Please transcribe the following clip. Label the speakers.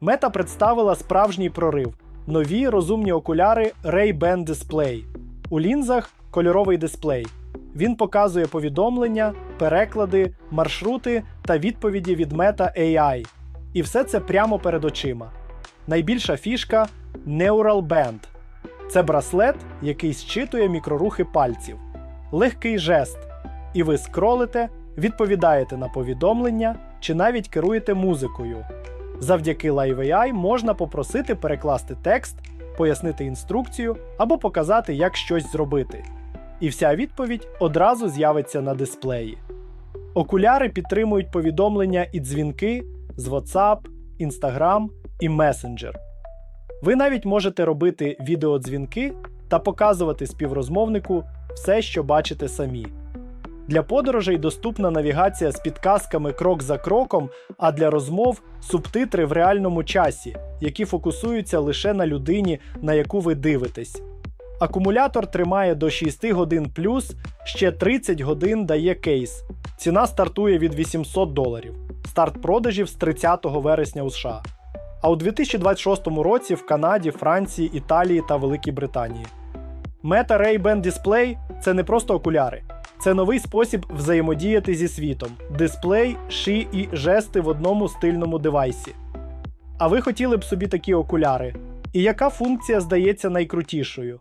Speaker 1: Мета представила справжній прорив: нові розумні окуляри Ray-Ban Display. У лінзах кольоровий дисплей. Він показує повідомлення, переклади, маршрути та відповіді від Meta AI. І все це прямо перед очима. Найбільша фішка Neural Band. Це браслет, який зчитує мікрорухи пальців. Легкий жест. І ви скролите, відповідаєте на повідомлення чи навіть керуєте музикою. Завдяки Live AI можна попросити перекласти текст, пояснити інструкцію або показати, як щось зробити. І вся відповідь одразу з'явиться на дисплеї. Окуляри підтримують повідомлення і дзвінки з WhatsApp, Instagram і Messenger. Ви навіть можете робити відеодзвінки та показувати співрозмовнику все, що бачите самі. Для подорожей доступна навігація з підказками крок за кроком, а для розмов субтитри в реальному часі, які фокусуються лише на людині, на яку ви дивитесь. Акумулятор тримає до 6 годин плюс, ще 30 годин дає кейс. Ціна стартує від 800 доларів. Старт продажів з 30 вересня у США. А у 2026 році в Канаді, Франції, Італії та Великій Британії. Meta Ray-Ban Display – це не просто окуляри, це новий спосіб взаємодіяти зі світом: дисплей, ши і жести в одному стильному девайсі. А ви хотіли б собі такі окуляри? І яка функція здається найкрутішою?